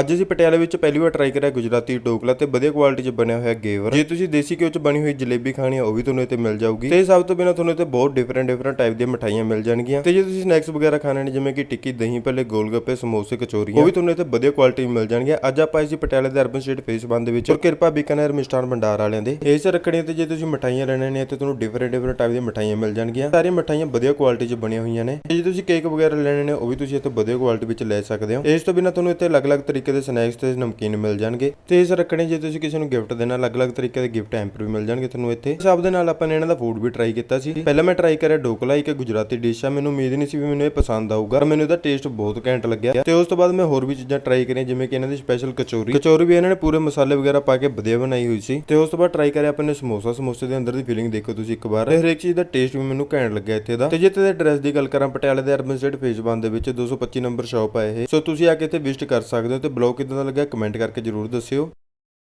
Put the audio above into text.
ਅੱਜ ਅਸੀਂ ਪਟਿਆਲੇ ਵਿੱਚ ਪਹਿਲੀ ਵਾਰ ਟਰਾਈ ਕਰਿਆ ਗੁਜਰਾਤੀ ਢੋਕਲਾ ਤੇ ਵਧੀਆ ਕੁਆਲਿਟੀ 'ਚ ਬਣਿਆ ਹੋਇਆ ਗੇਵਰ। ਜੇ ਤੁਸੀਂ ਦੇਸੀ ਘਿਓ 'ਚ ਬਣੀ ਹੋਈ ਜਲੇਬੀ ਖਾਣੀ ਆ, ਉਹ ਵੀ ਤੁਹਾਨੂੰ ਇੱਥੇ ਮਿਲ ਜਾਊਗੀ। ਤੇ ਸਭ ਤੋਂ ਬਿਨਾਂ ਤੁਹਾਨੂੰ ਇੱਥੇ ਬਹੁਤ ਡਿਫਰੈਂਟ ਡਿਫਰੈਂਟ ਟਾਈਪ ਦੀਆਂ ਮਠਾਈਆਂ ਮਿਲ ਜਾਣਗੀਆਂ। ਤੇ ਜੇ ਤੁਸੀਂ ਸਨੈਕਸ ਵਗੈਰਾ ਖਾਣੇ ਨੇ, ਜਿਵੇਂ ਕਿ ਟਿੱਕੀ, ਦਹੀਂ, ਭੱਲੇ ਗੋਲ ਗੱਪੇ, ਸਮੋਸੇ, ਕਚੋਰੀਆਂ, ਉਹ ਵੀ ਤੁਹਾਨੂੰ ਇੱਥੇ ਵਧੀਆ ਕੁਆਲਿਟੀ ਮਿਲ ਜਾਣਗੀਆਂ। ਅੱਜ ਆਪਾਂ ਆਏ ਪਟਿਆਲੇ ਦੇ ਅਰਬਨ ਸਟੇਟ ਫੇਸ ਬੰਦ ਵਿੱਚ ਕਿਰਪਾ ਬੀਕਾਨੇਰ ਮਿਸ਼ਟਾਨ ਭੰਡਾਰ ਵਾਲਿਆਂ ਦੇ। ਇਸ ਰੱਖਣੀ ਤੇ ਜੇ ਤੁਸੀਂ ਮਠਾਈਆਂ ਲੈਣੇ ਨੇ ਤੇ ਤੁਹਾਨੂੰ ਡਿਫਰੈਂਟ ਡਿਫਰੈਂਟ ਟਾਈਪ ਦੀਆਂ ਮਠਾਈਆਂ ਮਿਲ ਜਾਣਗੀਆਂ। ਸਾਰੀਆਂ ਮਠਾਈਆਂ ਵਧੀਆ ਕੁਆਲਿਟੀ 'ਚ ਬਣੀਆਂ ਹੋਈਆਂ ਨੇ। ਤੇ ਜੇ ਤੁਸੀਂ ਕੇਕ ਵਗੈਰਾ ਲੈਣੇ ਨੇ, ਉਹ ਵੀ ਤੁਸੀਂ ਇੱਥੇ ਵਧੀਆ ਕੁਆਲਿਟੀ ਵਿੱਚ ਲੈ ਸਕਦੇ ਹੋ। ਇਸ ਤੋਂ ਬਿਨਾਂ ਤੁਹਾਨੂੰ ਇੱਥੇ ਅਲੱਗ-ਅਲੱਗ ਤਰੀਕੇ ਦੇ ਸਨੈਕਸ ਤੇ ਨਮਕੀਨ ਮਿਲ ਜਾਣਗੇ। ਤੇ ਇਸ ਰੱਖਣੇ ਜੇ ਤੁਸੀਂ ਕਿਸੇ ਨੂੰ ਗਿਫਟ ਦੇਣਾ, ਅਲੱਗ-ਅਲੱਗ ਤਰੀਕੇ ਦੇ ਗਿਫਟ ਹੈਂਪਰ ਵੀ ਮਿਲ ਜਾਣਗੇ ਤੁਹਾਨੂੰ ਇੱਥੇ। ਇਸ ਦੇ ਨਾਲ ਆਪਾਂ ਨੇ ਇਹਨਾਂ ਦਾ ਫੂਡ ਵੀ ਟਰਾਈ ਕੀਤਾ ਸੀ। ਪਹਿਲਾਂ ਮੈਂ ਟਰਾਈ ਕਰਿਆ ਡੋਕਲਾ, ਇੱਕ ਗੁਜਰਾਤੀ ਡਿਸ਼ ਆ। ਮੈਨੂੰ ਉਮੀਦ ਨਹੀਂ ਸੀ ਵੀ ਮੈਨੂੰ ਇਹ ਪਸੰਦ ਆਊਗਾ, ਪਰ ਮੈਨੂੰ ਇਹਦਾ ਟੇਸਟ ਬਹੁਤ ਘੈਂਟ ਲੱਗਿਆ। ਤੇ ਉਸ ਤੋਂ ਬਾਅਦ ਮੈਂ ਹੋਰ ਵੀ ਚੀਜ਼ਾਂ ਟਰਾਈ ਕਰੀਆਂ, ਜਿਵੇਂ ਕਿ ਇਹਨਾਂ ਦੀ ਸਪੈਸ਼ਲ ਕਚੋਰੀ। ਕਚੋਰੀ ਵੀ ਇਹਨਾਂ ਨੇ ਪੂਰੇ ਮਸਾਲੇ ਵਗੈਰਾ ਪਾ ਕੇ ਵਧੀਆ ਬਣਾਈ ਹੋਈ ਸੀ। ਤੇ ਉਸ ਤੋਂ ਬਾਅਦ ਟਰਾਈ ਕਰਿਆ ਆਪਣੇ ਸਮੋਸਾ। ਸਮੋਸੇ ਦੇ ਅੰਦਰ ਦੀ ਫੀਲਿੰਗ ਦੇਖੋ ਤੁਸੀਂ ਇੱਕ ਵਾਰ। ਤੇ ਹਰੇਕ ਚੀਜ਼ ਦਾ ਟੇਸਟ ਵੀ ਮੈਨੂੰ ਘੈਂਟ ਲੱਗਿਆ ਇੱਥੇ ਦਾ। ਤੇ ਜੇ ਤੇ ਐਡਰੈਸ ਦੀ ਗੱਲ ਕਰਾਂ, ਪਟਿਆਲੇ ਦੇ ਅਰਬਨ ਸਟੇਟ ਫੇਸ ਬੰਦ ਦੇ ਵਿੱਚ 225 ਨੰਬਰ ਸ਼ਾਪ ਆ ਇਹ। ਸੋ ਤੁਸੀਂ ਆ ਕੇ ਇੱਥੇ ਵਿਜ਼ਿਟ ਕਰ ਸਕਦੇ ਹੋ ਤੇ ਬਲੌਗ ਕਿਦਾਂ ਦਾ ਲੱਗਾ ਕਮੈਂਟ ਕਰਕੇ ਜਰੂਰ ਦੱਸਿਓ।